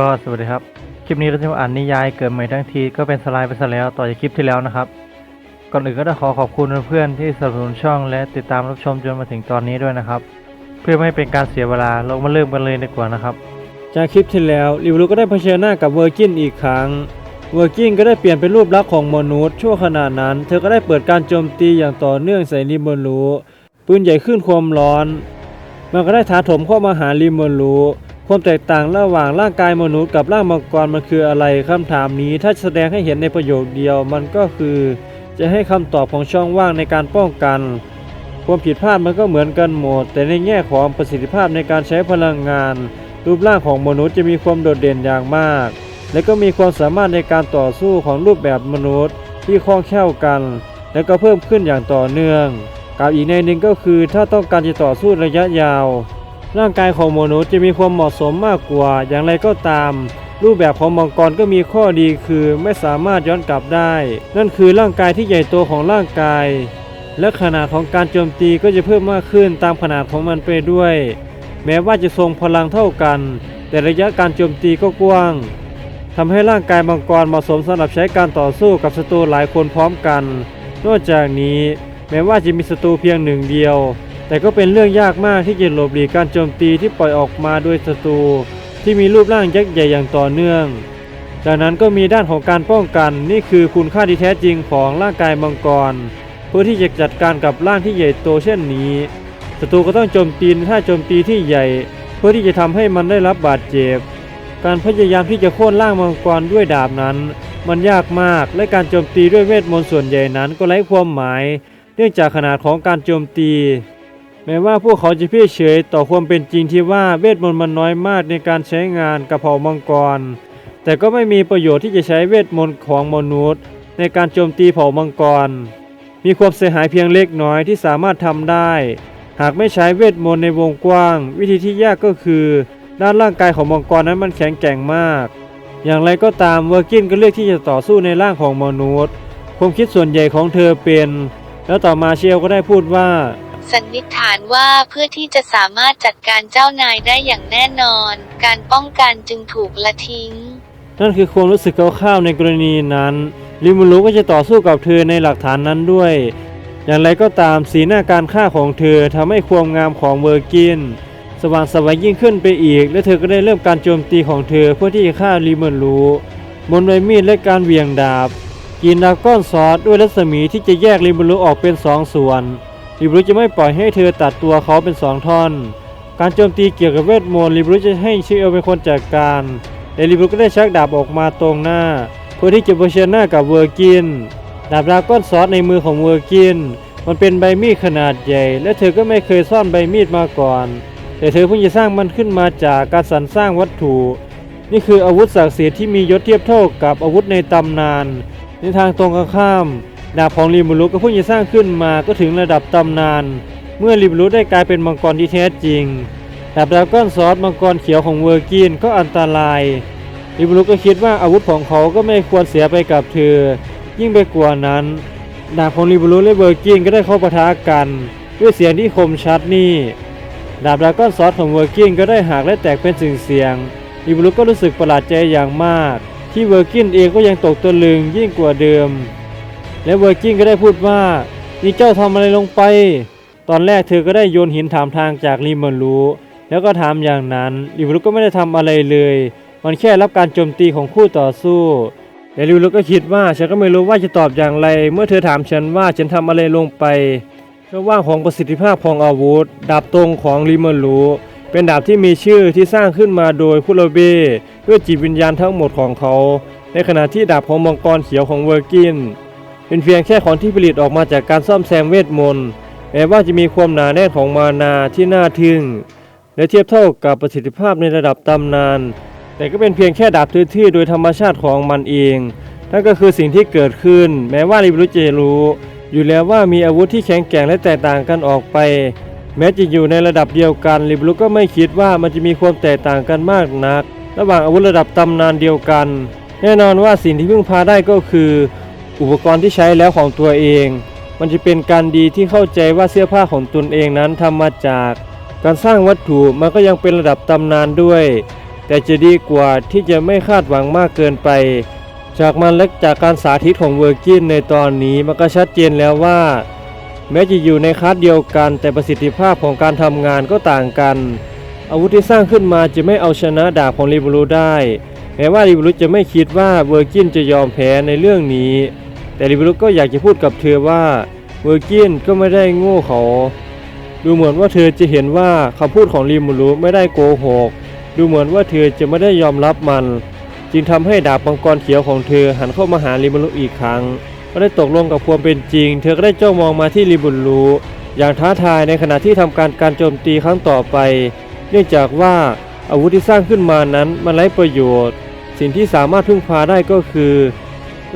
ก็สวัสดีครับ คลิปนี้เราจะมาอ่านนิยายเกิดใหม่ทั้งทีก็เป็นสไลด์ไปซะแล้วต่อจากคลิปที่แล้วนะครับ ก่อนอื่นก็ต้องขอขอบคุณเพื่อนๆที่สนับสนุนช่องและติดตามรับชมจนมาถึงตอนนี้ด้วยนะครับ เพื่อไม่ให้เป็นการเสียเวลาเรามาเริ่มกันเลยดีกว่านะครับ จากคลิปที่แล้วลิวรูก็ได้เผชิญหน้ากับเวอร์จินอีกครั้ง เวอร์จินก็ได้เปลี่ยนเป็นรูปลักษณ์ของมนุษย์ชั่วขณะนั้น เธอก็ได้เปิดการโจมตีอย่างต่อเนื่องใส่ลิมเบอรูปืนใหญ่ขึ้นความร้อน มันก็ได้ถาโถมเข้ามาหาลิมบอรู ความแตกต่างระหว่างร่างกายมนุษย์กับร่างมังกรมันคืออะไรคำถามนี้ ถ้าแสดงให้เห็นในประโยคเดียวมันก็คือ จะให้คำตอบของช่องว่างในการป้องกัน ความผิดพลาดมันก็เหมือนกันหมด แต่ในแง่ของประสิทธิภาพในการใช้พลังงาน รูปร่างของมนุษย์จะมีความโดดเด่นอย่างมาก และก็มีความสามารถในการต่อสู้ของรูปแบบมนุษย์ ที่คล่องแคล่วกัน และก็เพิ่มขึ้นอย่างต่อเนื่องกล่าวอีกในหนึ่งก็คือถ้าต้องการจะต่อสู้ระยะยาว ร่างกายของมนุษย์จะมีความเหมาะสมมากกว่า อย่างไรก็ตาม รูปแบบของมังกรก็มีข้อดีคือไม่สามารถย้อนกลับได้ นั่นคือร่างกายที่ใหญ่โตของร่างกาย และขนาดของการโจมตีก็จะเพิ่มมากขึ้นตามขนาดของมันไปด้วย แม้ว่าจะทรงพลังเท่ากัน แต่ระยะการโจมตีก็กว้างทำให้ร่างกายมังกรเหมาะสมสำหรับใช้การต่อสู้กับศัตรูหลายคนพร้อมกัน นอกจากนี้แม้ว่าจะมีศัตรูเพียงหนึ่งเดียว แต่ก็เป็นเรื่องยากมากที่จะหลบหลีกการโจมตีที่ปล่อยออกมาโดยศัตรูที่มีรูปร่างยักษ์ใหญ่อย่างต่อเนื่อง ดังนั้นก็มีด้านของการป้องกันนี่คือคุณค่าที่แท้จริงของร่างกายมังกร เพื่อที่จะจัดการกับร่างที่ใหญ่โตเช่นนี้ศัตรูก็ต้องโจมตีในท่าโจมตีที่ใหญ่ เพื่อที่จะทำให้มันได้รับบาดเจ็บ การพยายามที่จะโค่นร่างมังกรด้วยดาบนั้น มันยากมากและการโจมตีด้วยเวทมนต์ส่วนใหญ่นั้นก็ไร้ความหมาย เนื่องจากขนาดของการโจมตี ม้ว่าพวกเขาจะเพิเฉยต่อความเป็นจริงที่ว่าเวทมนต์มันน้อยมากในการใช้งานกับเผ่ามังกร แต่ก็ไม่มีประโยชน์ที่จะใช้เวทมนต์ของมนุษย์ ในการโจมตีเผ่ามังกร มีความเสียหายเพียงเล็กน้อยที่สามารถทำได้ หากไม่ใช้เวทมนต์ในวงกว้าง วิธีที่ยากก็คือ ด้านร่างกายของมังกรนั้นมันแข็งแกร่งมาก อย่างไรก็ตามเวอร์กินก็เลือกที่จะต่อสู้ในร่างของมนุษย์ความคิดส่วนใหญ่ของเธอเป็น แล้วต่อมาเชลก็ได้พูดว่า สันนิษฐานว่าเพื่อที่จะสามารถจัดการเจ้านายได้อย่างแน่นอน การป้องกันจึงถูกละทิ้ง นั่นคือความรู้สึกคร่าวๆในกรณีนั้นลิมูรุก็จะต่อสู้กับเธอในหลักฐานนั้นด้วย อย่างไรก็ตามสีหน้าการฆ่าของเธอทำให้ความงามของเวอร์กิน สว่างไสวัยยิ่งขึ้นไปอีก และเธอก็ได้เริ่มการโจมตีของเธอเพื่อที่จะฆ่าลิมูรุบนใบมีดและการเหวี่ยงดาบกินดาก้อนซอสด้วยรัศมีที่จะแยกลิมูรุออกเป็นสองส่วน ลิบรุจะไม่ปล่อยให้เธอตัดตัวเขาเป็นสองท่อน การโจมตีเกี่ยวกับเวทมนต์ลิบรุจะให้ชิเอลเป็นคนจัดการแต่ลิบรุก็ได้ชักดาบออกมาตรงหน้า เพื่อที่จะเผชิญหน้ากับเวอร์กิน ดาบดาก้อนซอสในมือของเวอร์กิน มันเป็นใบมีดขนาดใหญ่ และเธอก็ไม่เคยซ่อนใบมีดมาก่อน แต่เธอเพิ่งจะสร้างมันขึ้นมาจากการสรรสร้างวัตถุ นี่คืออาวุธศักดิ์สิทธิ์ที่มียศเทียบเท่ากับอาวุธในตำนานในทางตรงกันข้าม ดาบของริมูรุก็เพิ่งจะสร้างขึ้นมาก็ถึงระดับตำนาน เมื่อริมูรุได้กลายเป็นมังกรที่แท้จริง ดาบดาก้อนซอสมังกรเขียวของเวอร์กินก็อันตรายริมูรุก็คิดว่าอาวุธของเขาก็ไม่ควรเสียไปกับเธอ ยิ่งไปกว่านั้น ดาบของริมูรุและเวอร์กินก็ได้เข้าปะทะกัน ด้วยเสียงที่คมชัดนี่ ดาบดาก้อนซอสของเวอร์กินก็ได้หักและแตกเป็นสิ่งเสียงริมูรุก็รู้สึกประหลาดใจอย่างมาก ที่เวอร์กินเองก็ยังตกตะลึงยิ่งกว่าเดิม และเวอร์กินก็ได้พูดว่านี่เจ้าทำอะไรลงไป ตอนแรกเธอก็ได้โยนหินถามทางจากริมอนรูแล้วก็ถามอย่างนั้นริมรุก็ไม่ได้ทำอะไรเลย มันแค่รับการโจมตีของคู่ต่อสู้แต่ริมรุก็คิดว่าฉันก็ไม่รู้ว่าจะตอบอย่างไร เมื่อเธอถามฉันว่าฉันทำอะไรลงไปเพราะว่าของประสิทธิภาพของอาวุธ ดาบตรงของริมอนรูเป็นดาบที่มีชื่อที่สร้างขึ้นมาโดยคุโรเบด้วยจิตวิญญาณทั้งหมดของเขา ในขณะที่ดาบของมังกรเขียวของเวอร์กิน เป็นเพียงแค่ของที่ผลิตออกมาจากการซ่อมแซมเวทมนต์แม้ว่าจะมีความหนาแน่นของมานาที่น่าทึ่ง และเทียบเท่ากับประสิทธิภาพในระดับตำนาน แต่ก็เป็นเพียงแค่ดาบทื่อๆโดยธรรมชาติของมันเองนั่นก็คือสิ่งที่เกิดขึ้น แม้ว่าริบรุจะรู้ อยู่แล้วว่ามีอาวุธที่แข็งแกร่งและแตกต่างกันออกไป แม้จะอยู่ในระดับเดียวกันริบรุก็ไม่คิดว่ามันจะมีความแตกต่างกันมากนัก ระหว่างอาวุธระดับตำนานเดียวกัน แน่นอนว่าสิ่งที่พึ่งพาได้ก็คือ อุปกรณ์ที่ใช้แล้วของตัวเอง มันจะเป็นการดีที่เข้าใจว่าเสื้อผ้าของตนเองนั้นทำมาจาก การสร้างวัตถุมันก็ยังเป็นระดับตำนานด้วย แต่จะดีกว่าที่จะไม่คาดหวังมากเกินไป จากมันและจากการสาธิตของเวอร์กินในตอนนี้มันก็ชัดเจนแล้วว่า แม้จะอยู่ในคลาสเดียวกัน แต่ประสิทธิภาพของการทำงานก็ต่างกัน อาวุธที่สร้างขึ้นมาจะไม่เอาชนะดาบของริบรูได้แม้ว่าริบรูจะไม่คิดว่าเวอร์กินจะยอมแพ้ในเรื่องนี้ แต่ริบรูก็อยากจะพูดกับเธอว่าเวอร์กินก็ไม่ได้โง่เขา ดูเหมือนว่าเธอจะเห็นว่าคำพูดของริมูรุไม่ได้โกหก ดูเหมือนว่าเธอจะไม่ได้ยอมรับมัน จึงทำให้ดาบมังกรเขียวของเธอหันเข้ามาหาริมูรุอีกครั้งก็ได้ตกลงกับความเป็นจริง เธอก็ได้จ้องมองมาที่ริบุรุอย่างท้าทายในขณะที่ทำการการโจมตีครั้งต่อไป เนื่องจากว่าอาวุธที่สร้างขึ้นมานั้นมันไร้ประโยชน์ สิ่งที่สามารถพึ่งพาได้ก็คือ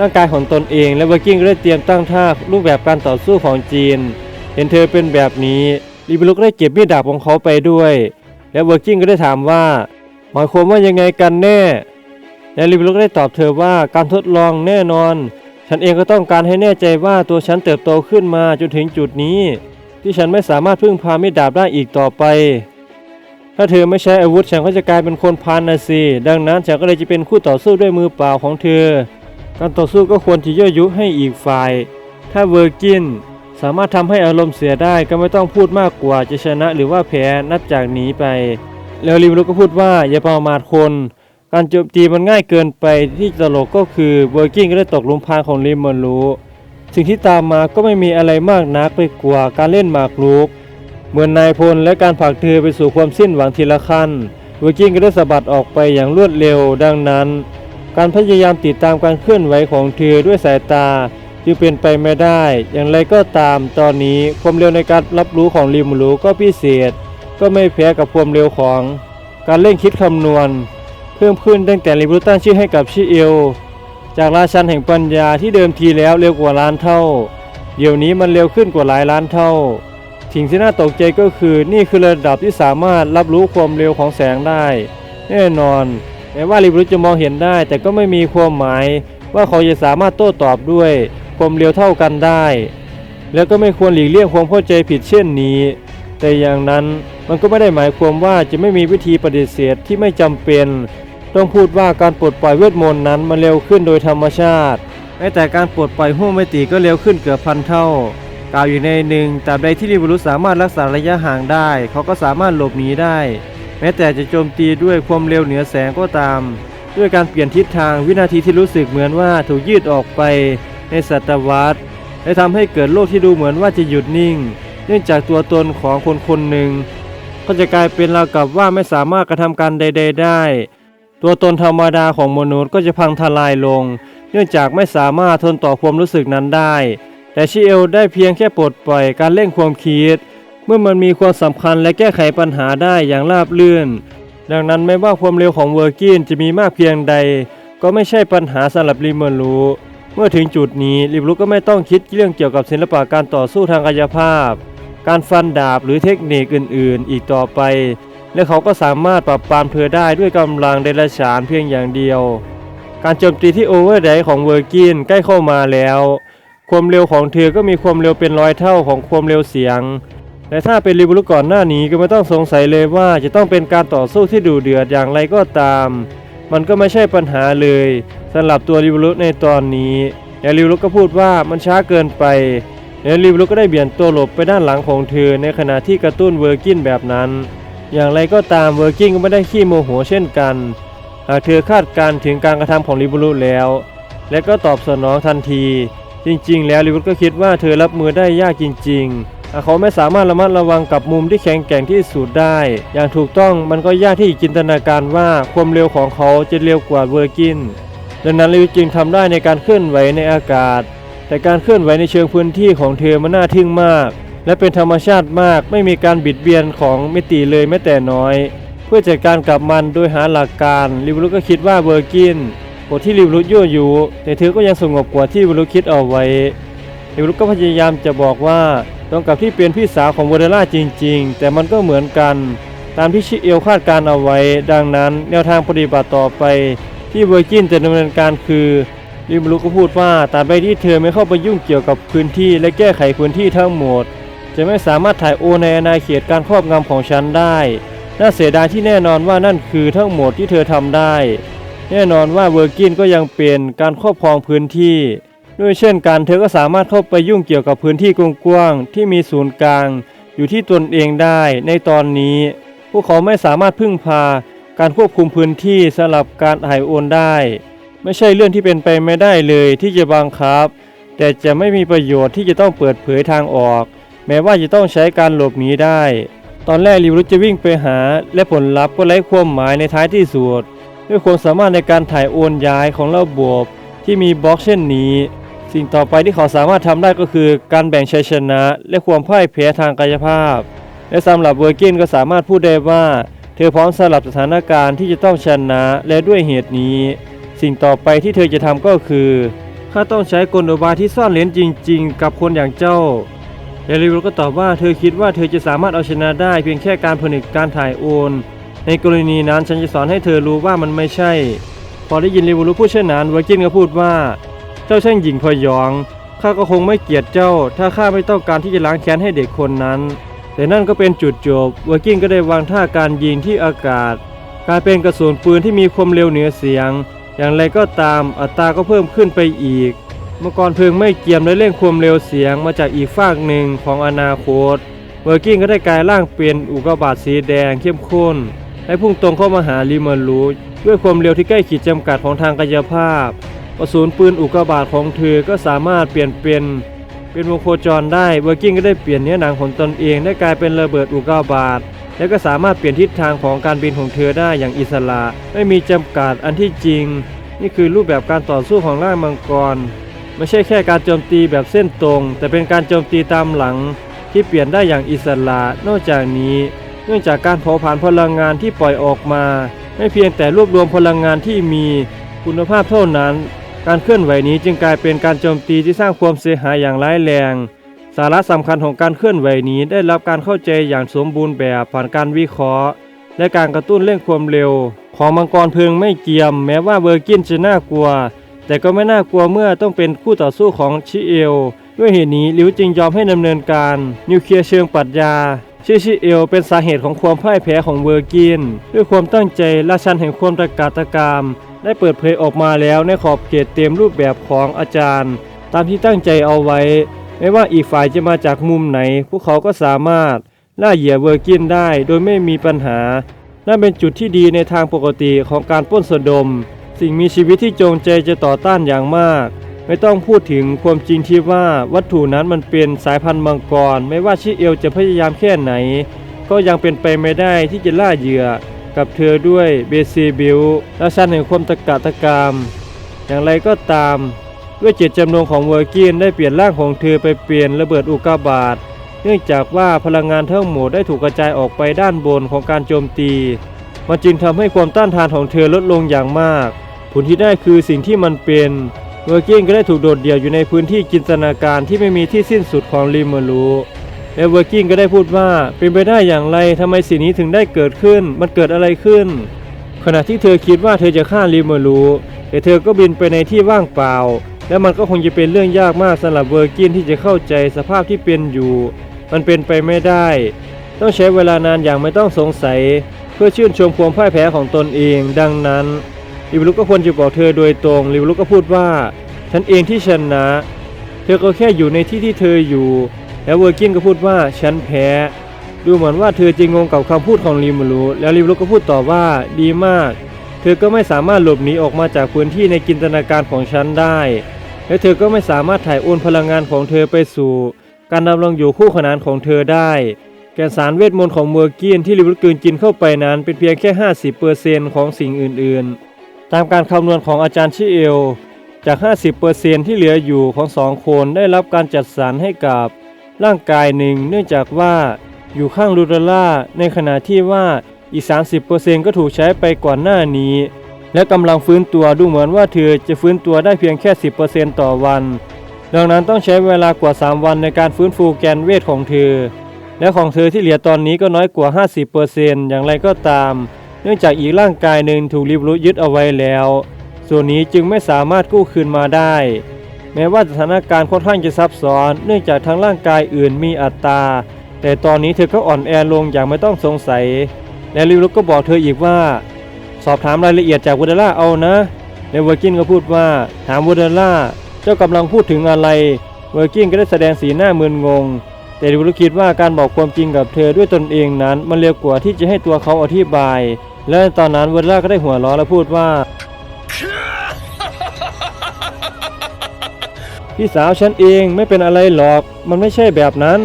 ร่างกายของตนเอง และเวอร์กิ้งก็ได้เตรียมตั้งท่ารูปแบบการต่อสู้ของจีน เห็นเธอเป็นแบบนี้ลิบิลุกได้เก็บมีดดาบของเขาไปด้วย และเวอร์กิ้งก็ได้ถามว่าหมายความว่ายังไงกันแน่และลิบิลุกได้ตอบเธอว่าการทดลองแน่นอน ฉันเองก็ต้องการให้แน่ใจว่าตัวฉันเติบโตขึ้นมาจนถึงจุดนี้ ที่ฉันไม่สามารถพึ่งพามีดดาบได้อีกต่อไปถ้าเธอไม่ใช้อาวุธฉันก็จะกลายเป็นคนพานนะสิ ดังนั้นฉันก็เลยจะเป็นคู่ต่อสู้ด้วยมือเปล่าของเธอ การต่อสู้ก็ควรที่ยั่วยุให้อีกฝ่าย ถ้าเวอร์กินสามารถทำให้อารมณ์เสียได้ก็ไม่ต้องพูดมากกว่าจะชนะหรือว่าแพ้นับจากนี้ไป แล้วริมรุก็พูดว่าอย่าประมาทคน การโจมตีมันง่ายเกินไปที่ตลกก็คือเวอร์กินก็ได้ตกลุมพรางของริมมอนรู้สิ่งที่ตามมาก็ไม่มีอะไรมากนักไปกว่าการเล่นหมากรุก เหมือนนายพลและการผลักเธอไปสู่ความสิ้นหวังทีละขั้นเวอร์กินก็ได้สะบัดออกไปอย่างรวดเร็วดังนั้น การพยายามติดตามการเคลื่อนไหวของเธอด้วยสายตาจึงเป็นไปไม่ได้ อย่างไรก็ตามตอนนี้ความเร็วในการรับรู้ของริมูรุก็พิเศษ ก็ไม่แพ้กับความเร็วของ การเร่งคิดคำนวณ เพิ่มขึ้นตั้งแต่ริมูรุตั้งชื่อให้กับชิเอล จากราชันแห่งปัญญาที่เดิมทีแล้วเร็วกว่าล้านเท่า เดี๋ยวนี้มันเร็วขึ้นกว่าหลายล้านเท่าสิ่งที่น่าตกใจก็คือนี่คือระดับที่สามารถรับรู้ความเร็วของแสงได้ แน่นอน แม้ว่าริบรุจะมองเห็นได้ แต่ก็ไม่มีความหมายว่าเขาจะสามารถโต้ตอบด้วยความเร็วเท่ากันได้ แล้วก็ไม่ควรหลีกเลี่ยงความเข้าใจผิดเช่นนี้ แต่อย่างนั้นมันก็ไม่ได้หมายความว่าจะไม่มีวิธีปฏิเสธที่ไม่จำเป็น ต้องพูดว่าการปลดปล่อยเวทมนต์นั้นมันเร็วขึ้นโดยธรรมชาติแม้แต่การปลดปล่อยห้วงไมตีก็เร็วขึ้นเกือบพันเท่ากล่าวอยู่ในหนึ่งตราบใดที่ริบุรุสามารถรักษาระยะห่างได้ เขาก็สามารถหลบหนีได้ ม้แต่จะโจมตีด้วยความเร็วเหนือแสงก็ตาม ด้วยการเปลี่ยนทิศทางวินาทีที่รู้สึกเหมือนว่าถูกยืดออกไปในศตวรรษและทำให้เกิดโลกที่ดูเหมือนว่าจะหยุดนิ่ง เนื่องจากตัวตนของคนคนหนึ่ง ก็จะกลายเป็นราวกับว่าไม่สามารถกระทำการใด ๆ ได้ ตัวตนธรรมดาของมนุษย์ก็จะพังทลายลง เนื่องจากไม่สามารถทนต่อความรู้สึกนั้นได้ แต่ชิเอลได้เพียงแค่ปลดปล่อยการเร่งความคิด เมื่อมันมีความสำคัญและแก้ไขปัญหาได้อย่างราบรื่น ดังนั้นไม่ว่าความเร็วของเวอร์กินจะมีมากเพียงใด ก็ไม่ใช่ปัญหาสำหรับริมเมอรูเมื่อถึงจุดนี้ริมรุก็ไม่ต้องคิดเรื่องเกี่ยวกับศิลปะการต่อสู้ทางกายภาพ การฟันดาบหรือเทคนิคอื่น ๆ อีกต่อไป และเขาก็สามารถปรับปรามเธอได้ด้วยกำลังเดรัจฉานเพียงอย่างเดียว การโจมตีที่โอเวอร์ไดของเวอร์กินใกล้เข้ามาแล้ว ความเร็วของเธอก็มีความเร็วเป็นร้อยเท่าของความเร็วเสียง และถ้าเป็นริบุรุก่อนหน้านี้ก็ไม่ต้องสงสัยเลยว่าจะต้องเป็นการต่อสู้ที่ดูเดือดอย่างไรก็ตาม มันก็ไม่ใช่ปัญหาเลยสำหรับตัวริบุรุในตอนนี้และริบุรุก็พูดว่ามันช้าเกินไปและริบุรุก็ได้เบี่ยนตัวหลบไปด้านหลังของเธอในขณะที่กระตุ้นเวอร์กินแบบนั้น อย่างไรก็ตามเวอร์กินก็ไม่ได้ขี้โมโหเช่นกันหากเธอคาดการณ์ถึงการกระทำของริบุรุแล้ว และก็ตอบสนองทันที จริงๆ แล้วริบุรุก็คิดว่าเธอรับมือได้ยากจริง ๆ เขาไม่สามารถระมัดระวังกับมุมที่แข็งแกร่งที่สุดได้ อย่างถูกต้องมันก็ยากที่จะจินตนาการว่าความเร็วของเขาจะเร็วกว่าเวอร์กิน ดังนั้นริวจึงทำได้ในการเคลื่อนไหวในอากาศ แต่การเคลื่อนไหวในเชิงพื้นที่ของเธอมันน่าทึ่งมาก และเป็นธรรมชาติมากไม่มีการบิดเบียนของมิติเลยแม้แต่น้อย เพื่อจัดการกับมันโดยหาหลักการริวรุก็คิดว่าเวอร์กินบทที่ริวรุยั่วยุแต่เธอก็ยังสงบกว่าที่ริวรุคิดเอาไว้ริวรุก็พยายามจะบอกว่า รงกับที่เป็นพี่สาวของเวเดล่าจริง ๆ แต่มันก็เหมือนกัน ตามที่ชิเอลคาดการเอาไว้ ดังนั้น แนวทางปฏิบัติต่อไป ที่เวอร์จินจะดำเนินการคือริมรุก็พูดว่าตราบใดที่เธอไม่เข้าไปยุ่งเกี่ยวกับพื้นที่และแก้ไขพื้นที่ทั้งหมด จะไม่สามารถถ่ายโอนในอาณาเขตการครอบงำของฉันได้ น่าเสียดายที่แน่นอนว่านั่นคือทั้งหมดที่เธอทำได้ แน่นอนว่าเวอร์กินก็ยังเป็นการครอบครองพื้นที่ ด้วยเช่นกันเธอก็สามารถเข้าไปยุ่งเกี่ยวกับพื้นที่กว้างๆที่มีศูนย์กลาง อยู่ที่ตนเองได้ในตอนนี้ พวกเขาไม่สามารถพึ่งพาการควบคุมพื้นที่สำหรับการถ่ายโอนได้ ไม่ใช่เรื่องที่เป็นไปไม่ได้เลยที่จะบังคับ แต่จะไม่มีประโยชน์ที่จะต้องเปิดเผยทางออก แม้ว่าจะต้องใช้การหลบหนีได้ ตอนแรกลิวรุจะวิ่งไปหา และผลลัพธ์ก็ไร้ความหมายในท้ายที่สุดด้วยความสามารถในการถ่ายโอนย้ายของระบบที่มีบล็อกเช่นนี้ สิ่งต่อไปที่เขาสามารถทำได้ก็คือการแบ่งชัยชนะ และความพ่ายแพ้ทางกายภาพ และสำหรับเวอร์กินก็สามารถพูดได้ว่า เธอพร้อมสำหรับสถานการณ์ที่จะต้องชนะและด้วยเหตุนี้ สิ่งต่อไปที่เธอจะทำก็คือข้าต้องใช้กลอุบายที่ซ่อนเลนจริง ๆ กับคนอย่างเจ้าเอลิวก็ตอบว่าเธอคิดว่าเธอจะสามารถเอาชนะได้เพียงแค่การผนึกการถ่ายโอน ในกรณีนั้นฉันจะสอนให้เธอรู้ว่ามันไม่ใช่ พอได้ยินลิวรุพูดเช่นนั้นเวอร์กินก็พูดว่า เจ้าช่างหญิงพยอง ข้าก็คงไม่เกลียดเจ้า ถ้าข้าไม่ต้องการที่จะล้างแค้นให้เด็กคนนั้น แต่นั่นก็เป็นจุดจบเวอร์กินก็ได้วางท่าการยิงที่อากาศกลายเป็นกระสุนปืนที่มีความเร็วเหนือเสียง อย่างไรก็ตามอัตราก็เพิ่มขึ้นไปอีกเมื่อก่อนเพลิงไม่เกียมและเร่งความเร็วเสียงมาจากอีกฝากหนึ่งของอนาคตเวอร์กินก็ได้กลายร่างเป็นอุกกาบาตสีแดงเข้มข้นและพุ่งตรงเข้ามาหาลิเมอรูด้วยความเร็วที่ใกล้ขีดจำกัดของทางกายภาพ กระสุนปืนอุกกาบาตของเธอก็สามารถเปลี่ยนเป็นเป็นวงโคจรได้เวอร์กิ้งก็ได้เปลี่ยนเนื้อหนังของตนเองได้กลายเป็นระเบิดอุกกาบาตและก็สามารถเปลี่ยนทิศทางของการบินของเธอได้อย่างอิสระ ไม่มีจำกัดอันที่จริง นี่คือรูปแบบการต่อสู้ของร่างมังกร ไม่ใช่แค่การโจมตีแบบเส้นตรง แต่เป็นการโจมตีตามหลัง ที่เปลี่ยนได้อย่างอิสระ นอกจากนี้เนื่องจากการเผาผลาญพลังงานที่ปล่อยออกมา ไม่เพียงแต่รวบรวมพลังงานที่มีคุณภาพเท่านั้น การเคลื่อนไหวนี้จึงกลายเป็นการโจมตีที่สร้างความเสียหายอย่างร้ายแรง สาระสำคัญของการเคลื่อนไหวนี้ได้รับการเข้าใจอย่างสมบูรณ์แบบผ่านการวิเคราะห์ และการกระตุ้นเร่งความเร็ว ของมังกรเพลิงไม่เกียม แม้ว่าเวอร์กินจะน่ากลัว แต่ก็ไม่น่ากลัวเมื่อต้องเป็นคู่ต่อสู้ของชิเอล ด้วยเหตุนี้ลิวจึงยอมให้ดำเนินการ นิวเคลียร์เชิงปรัชญาชื่อชิเอลเป็นสาเหตุของความพ่ายแพ้ของเวอร์กิน ด้วยความตั้งใจราชันแห่งความตะกาตะกาม ได้เปิดเผยออกมาแล้วในขอบเขตเต็มรูปแบบของอาจารย์ ตามที่ตั้งใจเอาไว้ ไม่ว่าอีกฝ่ายจะมาจากมุมไหน พวกเขาก็สามารถล่าเหยื่อเวอร์กินได้โดยไม่มีปัญหานั่นเป็นจุดที่ดีในทางปกติของการปล้นสะดม สิ่งมีชีวิตที่จงใจจะต่อต้านอย่างมาก ไม่ต้องพูดถึงความจริงที่ว่าวัตถุนั้นมันเป็นสายพันธุ์มังกร ไม่ว่าชิเอลจะพยายามแค่ไหน ก็ยังเป็นไปไม่ได้ที่จะล่าเหยื่อ กับเธอด้วยเบซีบิลและชันแห่งความตะกาตะกาม อย่างไรก็ตาม ด้วยเจตจำนงของเวอร์กินได้เปลี่ยนร่างของเธอไปเปลี่ยนระเบิดอุกกาบาตเนื่องจากว่าพลังงานทั้งหมดได้ถูกกระจายออกไปด้านบนของการโจมตี มันจึงทำให้ความต้านทานของเธอลดลงอย่างมาก ผลที่ได้คือสิ่งที่มันเป็นเวอร์กินก็ได้ถูกโดดเดี่ยวอยู่ในพื้นที่จินตนาการที่ไม่มีที่สิ้นสุดของริมรูและเวอร์กินก็ได้พูดว่าเป็นไปได้อย่างไรทำไมสิ่งนี้ถึงได้เกิดขึ้น มันเกิดอะไรขึ้น ขณะที่เธอคิดว่าเธอจะฆ่าริมรูแต่เธอก็บินไปในที่ว่างเปล่า และมันก็คงจะเป็นเรื่องยากมากสำหรับเวอร์กินที่จะเข้าใจสภาพที่เป็นอยู่ มันเป็นไปไม่ได้ ต้องใช้เวลานานอย่างไม่ต้องสงสัย เพื่อชื่นชมความพ่ายแพ้ของตนเอง ดังนั้นลิวลุกก็ควรจะบอกเธอโดยตรงลิวลุกก็พูดว่า ฉันเองที่ชนะ เธอก็แค่อยู่ในที่ที่เธออยู่ แล้วเวอร์กินก็พูดว่าฉันแพ้ ดูเหมือนว่าเธอจะงงกับคำพูดของลิมรุแล้วลิมรุก็พูดต่อว่าดีมาก เธอก็ไม่สามารถหลบหนีออกมาจากพื้นที่ในจินตนาการของฉันได้ และเธอก็ไม่สามารถถ่ายโอนพลังงานของเธอไปสู่ การดำรงอยู่คู่ขนานของเธอได้แก่นสารเวทมนต์ของเมอร์กินที่ลิมูรุกืนกินเข้าไปนั้นเป็นเพียงแค่ 50%ของสิ่งอื่นๆ ตามการคำนวณของอาจารย์ชิเอล จาก 50%ที่เหลืออยู่ของสองคนได้รับการจัดสรรให้กับ ร่างกายหนึ่ง เนื่องจากว่าอยู่ข้างลูดาล่าในขณะที่ว่าอีก 30%ก็ถูกใช้ไปก่อนหน้านี้ และกำลังฟื้นตัวดูเหมือนว่าเธอจะฟื้นตัวได้เพียงแค่ 10%ต่อวัน ดังนั้นต้องใช้เวลากว่า 3 วันในการฟื้นฟูแกนเวทของเธอ และของเธอที่เหลือตอนนี้ก็น้อยกว่า 50%อย่างไรก็ตาม เนื่องจากอีกร่างกายหนึ่งถูกริบรุยึดเอาไว้แล้ว ส่วนนี้จึงไม่สามารถกู้คืนมาได้ แม้ว่าสถานการณ์ค่อนข้างจะซับซ้อน เนื่องจากทั้งร่างกายอื่นมีอัตราแต่ตอนนี้เธอก็อ่อนแอลงอย่างไม่ต้องสงสัย และลิลุกก็บอกเธออีกว่า สอบถามรายละเอียดจากวูเดล่าเอานะและเวอร์กินก็พูดว่าถามวูเดล่าเจ้ากำลังพูดถึงอะไร เวอร์กินก็ได้แสดงสีหน้ามึนงง แต่ลิลุกคิดว่าการบอกความจริงกับเธอด้วยตนเองนั้น มันเร็วกว่าที่จะให้ตัวเขาอธิบาย และตอนนั้นวูเดล่าก็ได้หัวเราะและพูดว่า พี่สาวฉันเองไม่เป็นอะไรหรอก มันไม่ใช่แบบนั้น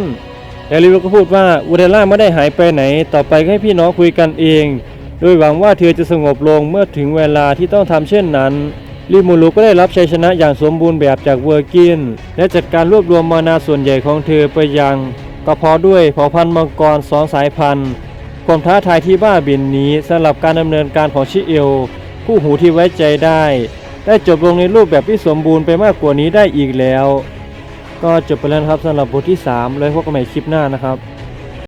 แล้วลิวก็พูดว่าอูเดล่าไม่ได้หายไปไหน ต่อไปให้พี่น้องคุยกันเอง โดยหวังว่าเธอจะสงบลงเมื่อถึงเวลาที่ต้องทำเช่นนั้นลิมูลุก็ได้รับชัยชนะอย่างสมบูรณ์แบบจากเวอร์กิน และจัดการรวบรวมมานาส่วนใหญ่ของเธอไปยังก็เพอด้วยเผ่าพันธุ์มังกรสองสายพันธุ์ความท้าทายที่บ้าบินนี้สำหรับการดำเนินการของชิเอลคู่หูที่ไว้ใจได้ ได้จบลงในรูปแบบที่สมบูรณ์ไปมากกว่านี้ได้อีกแล้ว ก็จบไปแล้วครับสำหรับบทที่ 3 เลยพบกันใหม่คลิปหน้านะครับ